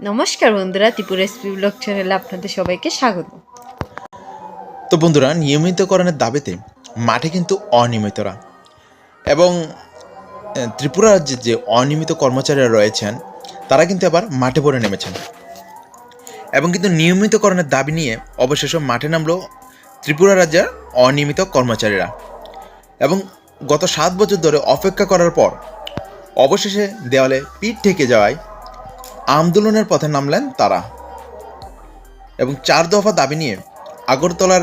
নমস্কার বন্ধুরা, Tripura SP blog চ্যানেলে আপনাদের সবাইকে স্বাগত। তো বন্ধুরা, নিয়মিতকরণের দাবিতে মাঠে কিন্তু অনিয়মিতরা এবং ত্রিপুরা রাজ্যের যে অনিয়মিত কর্মচারীরা রয়েছেন, তারা কিন্তু আবার মাঠে পড়ে নেমেছেন। এবং কিন্তু নিয়মিতকরণের দাবি নিয়ে অবশেষে মাঠে নামলো ত্রিপুরা রাজ্যের অনিয়মিত কর্মচারীরা। এবং গত সাত বছর ধরে অপেক্ষা করার পর অবশেষে দেওয়ালে পিঠ ঠেকে যাওয়ায় আন্দোলনের পথে নামলেন তারা। এবং চার দফা দাবি নিয়ে আগরতলার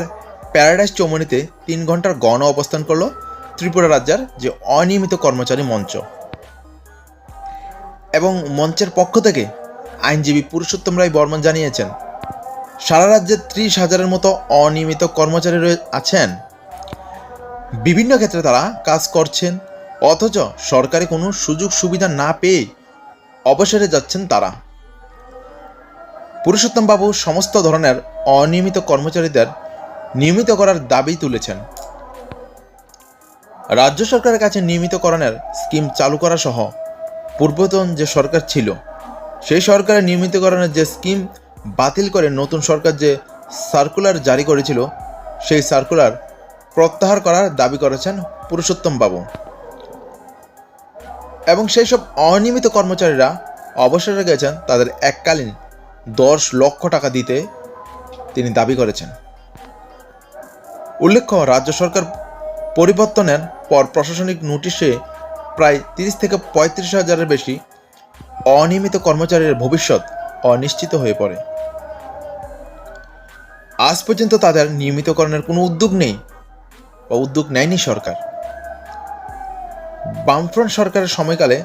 প্যারাডাইস চৌমনিতে তিন ঘণ্টার গণ অবস্থান করল ত্রিপুরা রাজ্যের যে অনিয়মিত কর্মচারী মঞ্চ। এবং মঞ্চের পক্ষ থেকে আইনজীবী পুরুষোত্তম রায় বর্মন জানিয়েছেন, সারা রাজ্যে ত্রিশ হাজারের মতো অনিয়মিত কর্মচারী আছেন। বিভিন্ন ক্ষেত্রে তারা কাজ করছেন, অথচ সরকারি কোনো সুযোগ সুবিধা না পেয়ে অবসরে যাচ্ছেন তারা। পুরুষোত্তম বাবু সমস্ত ধরনের অনিয়মিত কর্মচারীদের নিয়মিত করার দাবি তুলেছেন। রাজ্য সরকারের কাছে নিয়মিতকরণের স্কিম চালু করা সহ পূর্বতন যে সরকার ছিল, সেই সরকারের নিয়মিতকরণের যে স্কিম বাতিল করে নতুন সরকার যে সার্কুলার জারি করেছিল, সেই সার্কুলার প্রত্যাহার করার দাবি করেছেন পুরুষোত্তম বাবু। এবং সেই সব অনিয়মিত কর্মচারীরা অবসরে গেছেন তাদের এককালীন দশ লক্ষ টাকা দিতে তিনি দাবি করেছেন। উল্লেখ্য, রাজ্য সরকার পরিবর্তনের পর প্রশাসনিক নোটিশে প্রায় তিরিশ থেকে পঁয়ত্রিশ হাজারের বেশি অনিয়মিত কর্মচারীর ভবিষ্যৎ অনিশ্চিত হয়ে পড়ে। আজ পর্যন্ত তাদের নিয়মিতকরণের কোনো উদ্যোগ নেই বা উদ্যোগ নেয়নি সরকার। বামফ্রন্ট সরকারের সময়কালে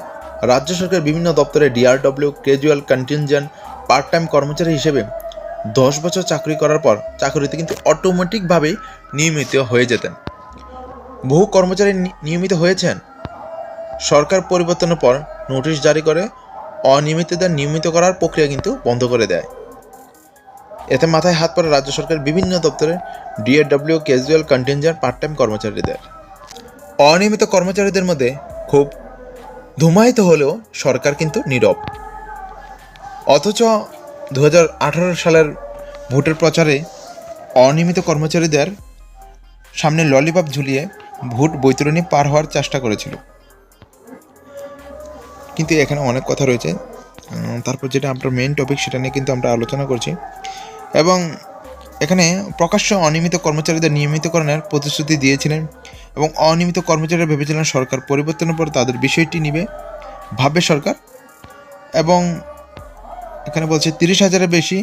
রাজ্য সরকার বিভিন্ন দপ্তরে DRW casual contingent part time কর্মচারী হিসেবে দশ বছর চাকরি করার পর চাকরিতে কিন্তু অটোমেটিকভাবেই নিয়মিত হয়ে যেতেন। বহু কর্মচারী নিয়মিত হয়েছেন। সরকার পরিবর্তনের পর নোটিশ জারি করে অনিয়মিতদের নিয়মিত করার প্রক্রিয়া কিন্তু বন্ধ করে দেয়। এতে মাথায় হাত পড়ে রাজ্য সরকার বিভিন্ন দপ্তরে DAW casual contingent part time কর্মচারীদের। অনিয়মিত কর্মচারীদের মধ্যে খুব ধুমায়িত হলেও সরকার কিন্তু নীরব। অথচ দু হাজার আঠারো সালের ভোটের প্রচারে অনিয়মিত কর্মচারীদের সামনে ললিপপ ঝুলিয়ে ভোট বৈতরণী পার হওয়ার চেষ্টা করেছিল। কিন্তু এখানে অনেক কথা রয়েছে। তারপর যেটা আপনার মেন টপিক সেটা নিয়ে কিন্তু আমরা আলোচনা করছি। এবং এখানে প্রকাশ্য অনিয়মিত কর্মচারীদের নিয়মিতকরণের প্রতিশ্রুতি দিয়েছিলেন এবং অনিয়মিত কর্মচারীরা ভেবেছিলেন সরকার পরিবর্তনের পর তাদের বিষয়টি নিবে। ভাববে সরকার। এবং এখানে বলছে, তিরিশ হাজারের বেশি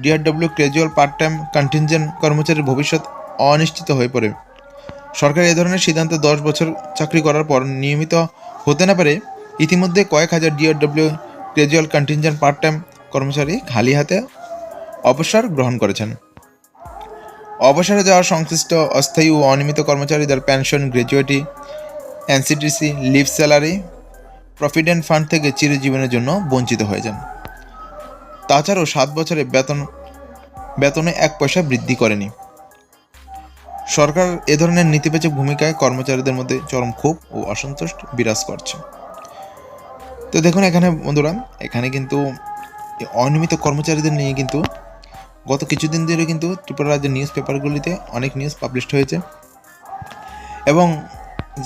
DRW casual part time contingent কর্মচারীর ভবিষ্যৎ অনিশ্চিত হয়ে পড়ে। সরকার এ ধরনের সিদ্ধান্ত দশ বছর চাকরি করার পর নিয়মিত হতে না পারে, ইতিমধ্যে কয়েক হাজার DRW casual contingent part time কর্মচারী খালি হাতে অবসর গ্রহণ করেছেন। অবসরে যাওয়া সংশ্লিষ্ট অস্থায়ী ও অনিয়মিত কর্মচারীদের pension gratuity NCTC, leave salary, provident fund থেকে চিরজীবনের জন্য বঞ্চিত হয়ে যান। তাছাড়াও সাত বছরে বেতন, বেতনে এক পয়সা বৃদ্ধি করেনি। সরকার এ ধরনের নেতিবাচক ভূমিকায় কর্মচারীদের মধ্যে চরম ক্ষোভ ও অসন্তোষ বিরাজ করছে। তো দেখুন এখানে বন্ধুরা, এখানে কিন্তু অনিয়মিত কর্মচারীদের নিয়ে কিন্তু গত কিছুদিন ধরে কিন্তু ত্রিপুরা রাজ্যের নিউজ পেপারগুলিতে অনেক নিউজ পাবলিশড হয়েছে। এবং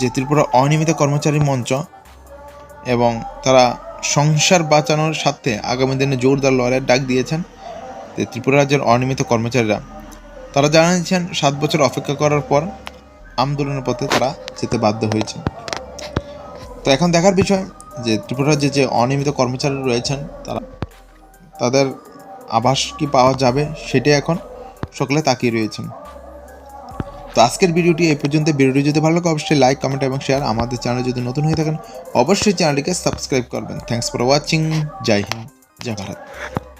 যে ত্রিপুরা অনিয়মিত কর্মচারী মঞ্চ এবং তারা সংসার বাঁচানোর স্বার্থে আগামী দিনে জোরদার লড়াইয়ের ডাক দিয়েছেন যে ত্রিপুরা রাজ্যের অনিয়মিত কর্মচারীরা। তারা জানিয়েছেন, সাত বছর অপেক্ষা করার পর আন্দোলনের পথে তারা যেতে বাধ্য হয়েছে। তো এখন দেখার বিষয় যে ত্রিপুরা রাজ্যে যে অনিয়মিত কর্মচারী রয়েছেন, তারা তাদের আভাস কি পাওয়া যাবে সেটাই এখন সকলে তাকিয়ে রয়েছেন। তো আজকের ভিডিওটি এই পর্যন্ত। ভিডিওটি যদি ভালো লাগে, অবশ্যই লাইক কমেন্ট এবং শেয়ার আমাদের চ্যানেল যদি নতুন হয়ে থাকেন, অবশ্যই চ্যানেলটিকে সাবস্ক্রাইব করবেন। থ্যাংকস ফর ওয়াচিং জয় হিন্দ, জয় ভারত।